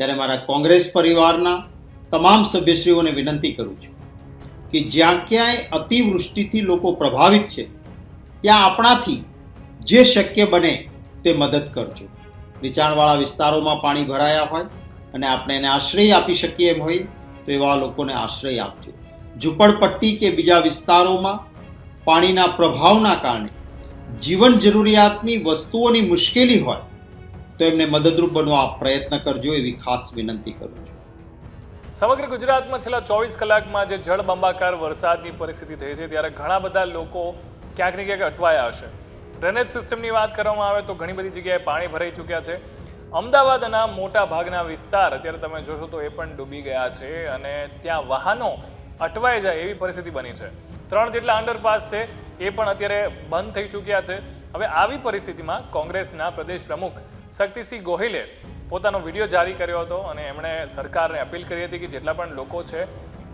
ત્યારે મારા કોંગ્રેસ પરિવારના તમામ સભ્યશ્રીઓને વિનંતી કરું છું કે જ્યાં ક્યાંય અતિવૃષ્ટિથી લોકો પ્રભાવિત છે, ત્યાં આપણાથી જે શક્ય બને તે મદદ કરજો. નીચાણવાળા વિસ્તારોમાં પાણી ભરાયા હોય અને આપણે એને આશ્રય આપી શકીએ એમ હોય, તો એવા લોકોને આશ્રય આપજો. ઝૂંપડપટ્ટી કે બીજા વિસ્તારોમાં પાણીના પ્રભાવના કારણે જીવન જરૂરિયાતની વસ્તુઓની મુશ્કેલી હોય તો એમને મદદરૂપ બનવા પ્રયત્ન કરજો એવી ખાસ વિનંતી કરું છું. સમગ્ર ગુજરાતમાં છેલ્લા ચોવીસ કલાકમાં જે જળબંબાકાર વરસાદની પરિસ્થિતિ થઈ છે, ત્યારે ઘણા બધા લોકો ક્યાંક ને ક્યાંક અટવાયા હશે. ડ્રેનેજ સિસ્ટમની વાત કરવામાં આવે તો ઘણી બધી જગ્યાએ પાણી ભરાઈ ચૂક્યા છે. અમદાવાદના મોટા ભાગના વિસ્તાર, અત્યારે તમે જોશો તો એ પણ ડૂબી ગયા છે અને ત્યાં વાહનો અટવાઈ જાય એવી પરિસ્થિતિ બની છે. ત્રણ જેટલા અંડરપાસ છે, એ પણ અત્યારે બંધ થઈ ચૂક્યા છે. હવે આવી પરિસ્થિતિમાં કોંગ્રેસના પ્રદેશ પ્રમુખ શક્તિસિંહ ગોહિલે પોતાનો વીડિયો જારી કર્યો હતો અને એમણે સરકારને અપીલ કરી હતી કે જેટલા પણ લોકો છે,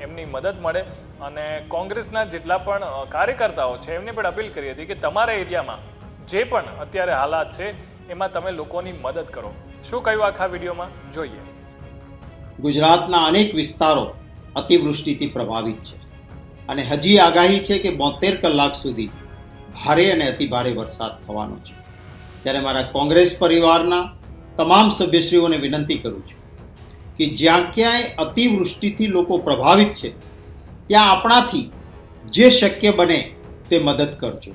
એમની મદદ મળે અને કોંગ્રેસના જેટલા પણ કાર્યકર્તાઓ છે, એમને પણ અપીલ કરી હતી કે તમારા એરિયામાં જે પણ અત્યારે હાલાત છે, એમાં તમે લોકોની મદદ કરો. શું કહ્યું આખા વિડીયોમાં? જોઈએ. ગુજરાતના અનેક વિસ્તારો અતિવૃષ્ટિથી પ્રભાવિત છે અને હજી આગાહી છે કે બોતેર કલાક સુધી ભારે અને અતિભારે વરસાદ થવાનો છે. ત્યારે મારા કોંગ્રેસ પરિવારના તમામ સભ્યશ્રીઓને વિનંતી કરું છું કે જ્યાં ક્યાંય અતિવૃષ્ટિથી લોકો પ્રભાવિત છે, ત્યાં આપણાથી જે શક્ય બને તે મદદ કરજો.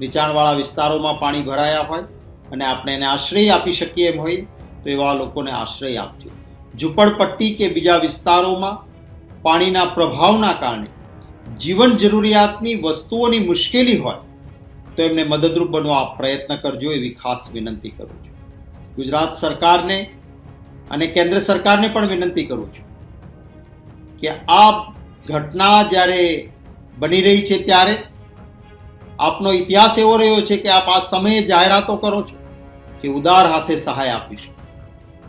નીચાણવાળા વિસ્તારોમાં પાણી ભરાયા હોય અને આપણે એને આશ્રય આપી શકીએ એમ હોય, તો એવા લોકોને આશ્રય આપજો. ઝૂંપડપટ્ટી કે બીજા વિસ્તારોમાં પાણીના પ્રભાવના કારણે જીવન જરૂરિયાતની વસ્તુઓની મુશ્કેલી હોય તો એમને મદદરૂપ બનવા પ્રયત્ન કરજો એવી ખાસ વિનંતી કરું છું. ગુજરાત સરકારને અને કેન્દ્ર સરકારને પણ વિનંતી કરું છું કે આ ઘટના જ્યારે બની રહી છે ત્યારે આપનો ઇતિહાસ એવો રહ્યો છે કે આપ આ સમયે જાહેરાતો કરો છો કે ઉદાર હાથે સહાય આપીશું.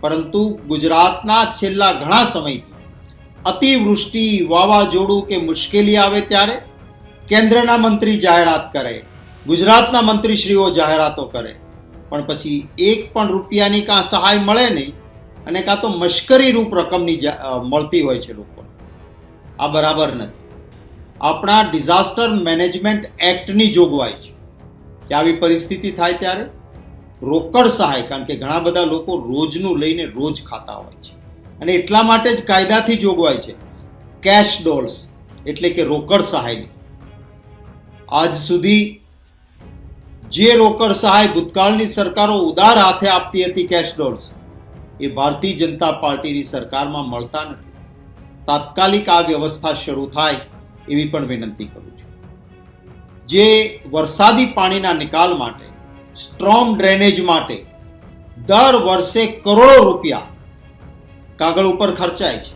પરંતુ ગુજરાતના છેલ્લા ઘણા સમયથી અતિવૃષ્ટિ વાવાઝોડું કે મુશ્કેલી આવે ત્યારે કેન્દ્રના મંત્રી જાહેરાત કરે ગુજરાતના મંત્રીશ્રીઓ જાહેરાતો કરે. પણ પછી એક પણ રૂપિયાની કાં સહાય મળે નહીં અને કાં તો મશ્કરી રૂપ રકમની મળતી હોય છે લોકોને. આ બરાબર નથી. આપણા ડિઝાસ્ટર મેનેજમેન્ટ એક્ટની જોગવાઈ છે. કે આવી પરિસ્થિતિ થાય ત્યારે? રોકડ સહાય, કારણ કે ઘણા બધા લોકો રોજનું લઈને રોજ ખાતા હોય છે. અને એટલા માટે જ કાયદાથી જોગવાઈ છે. કેશ ડોલ્સ, એટલે કે રોકડ સહાયની. આજ સુધી જે રોકડ સહાય ભૂતકાળની સરકારો ઉદાર હાથે આપતી હતી કેશ ડોલ્સ એ ભારતીય જનતા પાર્ટીની સરકારમાં મળતા નથી. તાત્કાલિક આ વ્યવસ્થા શરૂ થાય એવી પણ વિનંતી કરું છું. જે વરસાદી પાણીના નિકાલ માટે સ્ટ્રોમ ડ્રેનેજ માટે દર વર્ષે કરોડો રૂપિયા કાગળ ઉપર ખર્ચાય છે.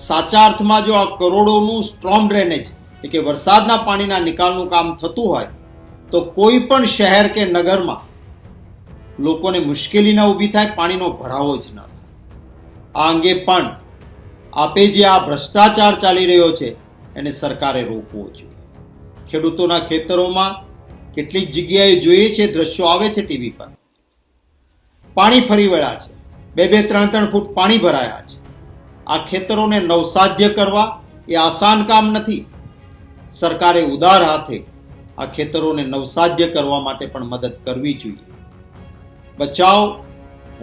સાચા અર્થમાં જો આ કરોડોનું સ્ટ્રોમ ડ્રેનેજ એટલે કે વરસાદના પાણીના નિકાલનું કામ થતું હોય તો કોઈ પણ શહેર કે નગરમાં લોકોને મુશ્કેલી ન ઊભી થાય, પાણીનો ભરાવો જ ન થાય. આ અંગે પણ આપે જે આ ભ્રષ્ટાચાર ચાલી રહ્યો છે, એને સરકારે રોકવો જોઈએ. ખેડૂતોના ખેતરોમાં કેટલીક જગ્યાએ જોઈએ છે, દ્રશ્યો આવે છે ટીવી પર. પાણી ફરી વળ્યા છે. બે બે, ત્રણ ત્રણ ફૂટ પાણી ભરાયા છે. આ ખેતરોને નવસાધ્ય કરવા એ આસાન કામ નથી. સરકારે ઉદાર હાથે આ ખેતરોને નવસાધ્ય કરવા માટે પણ મદદ કરવી જોઈએ. બચાવ,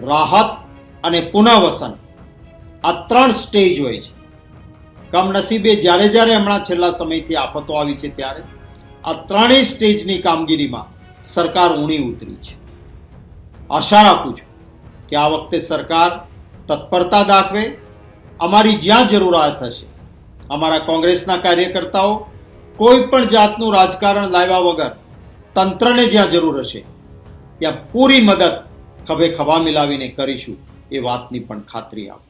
રાહત અને પુનઃવસન આ ત્રણ સ્ટેજ હોય છે. કમનસીબે જ્યારે જ્યારે હમણાં છેલ્લા સમયથી આફતો આવી છે ત્યારે આ ત્રણેય સ્ટેજની કામગીરીમાં સરકાર ઊણી ઉતરી છે. આશા રાખું છું કે આ વખતે સરકાર તત્પરતા દાખવે, અમારી જ્યાં જરૂરિયાત હશે, અમારા કોંગ્રેસના કાર્યકર્તાઓ કોઈ પણ જાતનું રાજકારણ લાવ્યા વગર તંત્રને જ્યાં જરૂર હશે, ત્યાં પૂરી મદદ ખભે ખભા મિલાવીને કરીશું એ વાતની પણ ખાતરી આપો.